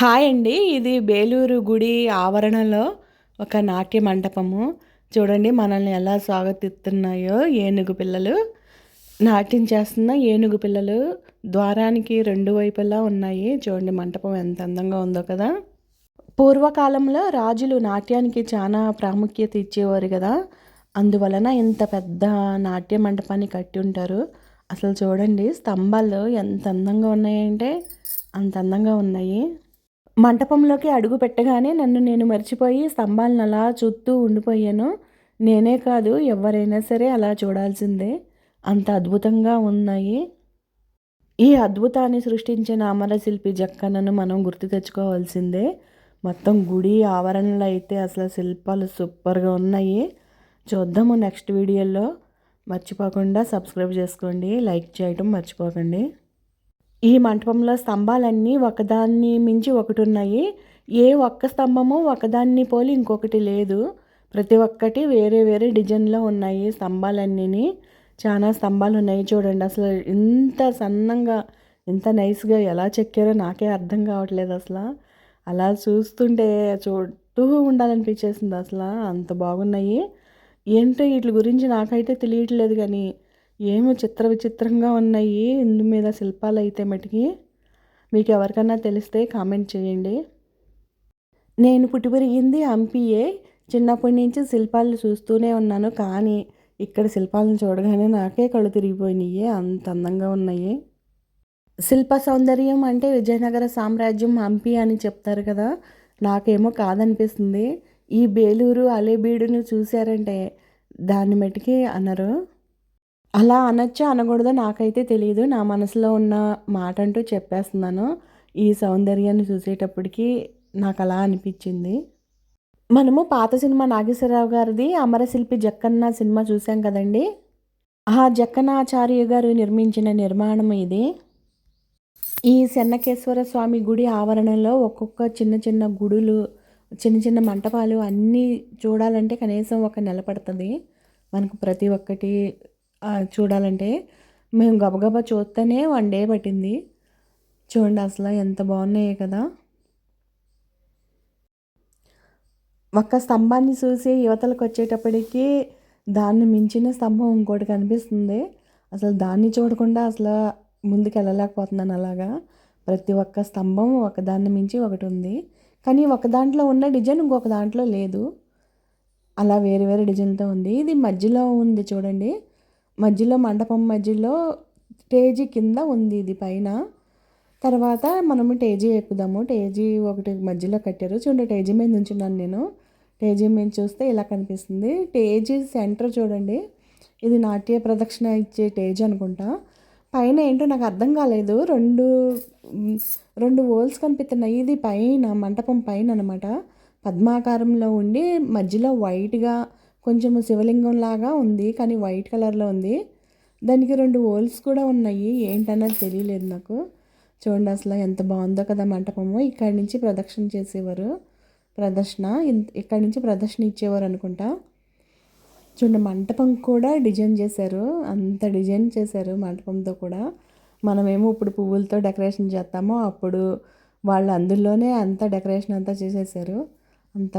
Hi అండి. ఇది బేలూరు గుడి ఆవరణలో ఒక నాట్య మండపము. చూడండి మనల్ని ఎలా స్వాగతిస్తున్నాయో ఏనుగు పిల్లలు. నాట్యం చేస్తున్న ఏనుగు పిల్లలు ద్వారానికి రెండు వైపులా ఉన్నాయి. చూడండి మంటపం ఎంత అందంగా ఉందో కదా. పూర్వకాలంలో రాజులు నాట్యానికి చాలా ప్రాముఖ్యత ఇచ్చేవారు కదా. అందువలన ఇంత పెద్ద నాట్య మండపాన్ని కట్టి ఉంటారు. అసలు చూడండి స్తంభాలు ఎంత అందంగా ఉన్నాయంటే అంత అందంగా ఉన్నాయి. మంటపంలోకి అడుగు పెట్టగానే నన్ను నేను మర్చిపోయి స్తంభాలను అలా చూస్తూ ఉండిపోయాను. నేనే కాదు ఎవరైనా సరే అలా చూడాల్సిందే. అంత అద్భుతంగా ఉన్నాయి. ఈ అద్భుతాన్ని సృష్టించిన అమరశిల్పి జక్కన్నను మనం గుర్తు తెచ్చుకోవాల్సిందే. మొత్తం గుడి ఆవరణలో అయితే అసలు శిల్పాలు సూపర్గా ఉన్నాయి. చూద్దాము నెక్స్ట్ వీడియోలో. మర్చిపోకుండా సబ్స్క్రైబ్ చేసుకోండి. లైక్ చేయటం మర్చిపోకండి. ఈ మంటపంలో స్తంభాలన్నీ ఒకదాన్ని మించి ఒకటి ఉన్నాయి ఏ ఒక్క స్తంభము ఒకదాన్ని పోలి ఇంకొకటి లేదు. ప్రతి ఒక్కటి వేరే వేరే డిజైన్లో ఉన్నాయి స్తంభాలన్నీ చాలా స్తంభాలు ఉన్నాయి చూడండి. అసలు ఇంత సన్నంగా ఇంత నైస్గా ఎలా చెక్కారో నాకే అర్థం కావట్లేదు అసలు. అలా చూస్తుంటే చుట్టూ ఉండాలనిపించేసింది అసలు. అంత బాగున్నాయి. ఏంటో వీటి గురించి నాకైతే తెలియట్లేదు కానీ ఏమో చిత్ర విచిత్రంగా ఉన్నాయి. ఇందు మీద శిల్పాలు అయితే మటుకి మీకు ఎవరికన్నా తెలిస్తే కామెంట్ చేయండి. నేను పుట్టి పెరిగింది హంపీయే చిన్నప్పటి నుంచి శిల్పాలు చూస్తూనే ఉన్నాను. కానీ ఇక్కడ శిల్పాలను చూడగానే నాకే కళ్ళు తిరిగిపోయినాయి. అంత అందంగా ఉన్నాయి. శిల్ప సౌందర్యం అంటే విజయనగర సామ్రాజ్యం హంపి అని చెప్తారు కదా. నాకేమో కాదనిపిస్తుంది. ఈ బేలూరు అలేబీడును చూశారంటే దాన్ని మటుకి అన్నారు అలా అనొచ్చో అనకూడదో నాకైతే తెలియదు నా మనసులో ఉన్న మాట అంటూ చెప్పేస్తున్నాను. ఈ సౌందర్యాన్ని చూసేటప్పటికి నాకు అలా అనిపించింది. మనము పాత సినిమా నాగేశ్వరరావు గారిది అమరశిల్పి జక్కన్న సినిమా చూసాం కదండి. ఆ జక్కనాచార్య గారు నిర్మించిన నిర్మాణం ఇది. ఈ చెన్నకేశ్వర స్వామి గుడి ఆవరణలో ఒక్కొక్క చిన్న చిన్న గుడులు చిన్న చిన్న మంటపాలు అన్నీ చూడాలంటే కనీసం ఒక నెల పడుతుంది. మనకు ప్రతి ఒక్కటి చూడాలంటే మేము గబగబా చూస్తేనే వన్ డే పట్టింది. చూడండి అసలు ఎంత బాగున్నాయి కదా. ఒక్క స్తంభాన్ని చూసి యువతలకు వచ్చేటప్పటికి దాన్ని మించిన స్తంభం ఇంకోటి కనిపిస్తుంది. అసలు దాన్ని చూడకుండా అసలు ముందుకు వెళ్ళలేకపోతున్నాను అలాగా. ప్రతి ఒక్క స్తంభం ఒకదాన్ని మించి ఒకటి ఉంది. కానీ ఒక దాంట్లో ఉన్న డిజైన్ ఇంకొక దాంట్లో లేదు. అలా వేరే వేరే డిజైన్తో ఉంది. ఇది మధ్యలో ఉంది చూడండి. మధ్యలో మండపం మధ్యలో స్టేజీ కింద ఉంది ఇది పైన. తర్వాత మనము టేజీ ఎక్కుదాము. టేజీ ఒకటి మధ్యలో కట్టారు. చూడండి టేజీ మీద నుంచున్నాను నేను. టేజీ మీద చూస్తే ఇలా కనిపిస్తుంది. టేజీ సెంటర్ చూడండి. ఇది నాట్య ప్రదక్షిణ ఇచ్చే టేజ్ అనుకుంటా. పైన ఏంటో నాకు అర్థం కాలేదు. రెండు రెండు వోల్స్ కనిపిస్తున్నాయి. ఇది పైన మంటపం పైన అనమాట పద్మాకారంలో ఉండి మధ్యలో వైట్గా కొంచెం శివలింగం లాగా ఉంది కానీ వైట్ కలర్లో ఉంది. దానికి రెండు హోల్స్ కూడా ఉన్నాయి. ఏంటన్నది తెలియలేదు నాకు. చూడండి అసలు ఎంత బాగుందో కదా మంటపము. ఇక్కడి నుంచి ప్రదక్షిణ చేసేవారు. ప్రదర్శన. ఇక్కడి నుంచి ప్రదర్శన ఇచ్చేవారు అనుకుంటా. చూడండి మంటపం కూడా డిజైన్ చేశారు. అంత డిజైన్ చేశారు మంటపంతో కూడా. మనమేమో ఇప్పుడు పువ్వులతో డెకరేషన్ చేస్తామో అప్పుడు వాళ్ళు అందులోనే అంత డెకరేషన్ అంతా చేసేసారు అంత